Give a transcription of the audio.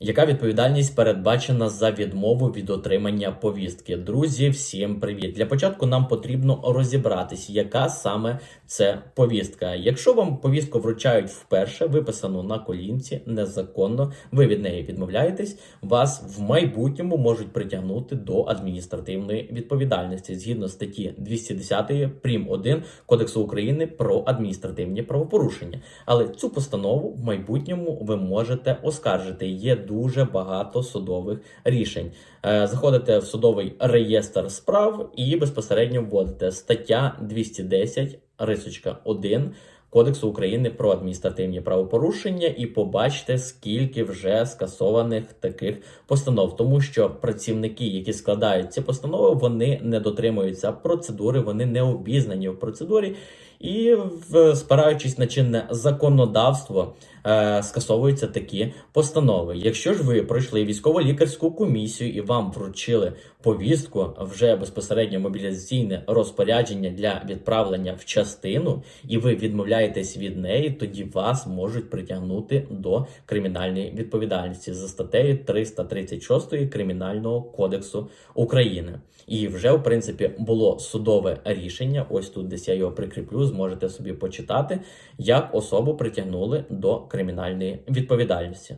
Яка відповідальність передбачена за відмову від отримання повістки? Друзі, всім привіт! Для початку нам потрібно розібратись, яка саме це повістка. Якщо вам повістку вручають вперше, виписану на колінці, незаконно, ви від неї відмовляєтесь, вас в майбутньому можуть притягнути до адміністративної відповідальності згідно статті 210 прим. 1 Кодексу України про адміністративні правопорушення. Але цю постанову в майбутньому ви можете оскаржити. Є дуже багато судових рішень. Е, Заходите в судовий реєстр справ і безпосередньо вводите стаття 210 рисочка 1 Кодексу України про адміністративні правопорушення і побачите, скільки вже скасованих таких постанов, тому що працівники, які складають ці постанови, вони не дотримуються процедури, вони не обізнані в процедурі, і спираючись на чинне законодавство, е, скасовуються такі постанови. Якщо ж ви пройшли військово-лікарську комісію і вам вручили повістку вже безпосередньо мобілізаційне розпорядження для відправлення в частину, і ви відмовляєтесь від неї, тоді вас можуть притягнути до кримінальної відповідальності за статтею 336 Кримінального кодексу України. І вже в принципі було судове рішення. Ось тут десь я його прикріплю, зможете собі почитати, як особу притягнули до кримінальної відповідальності.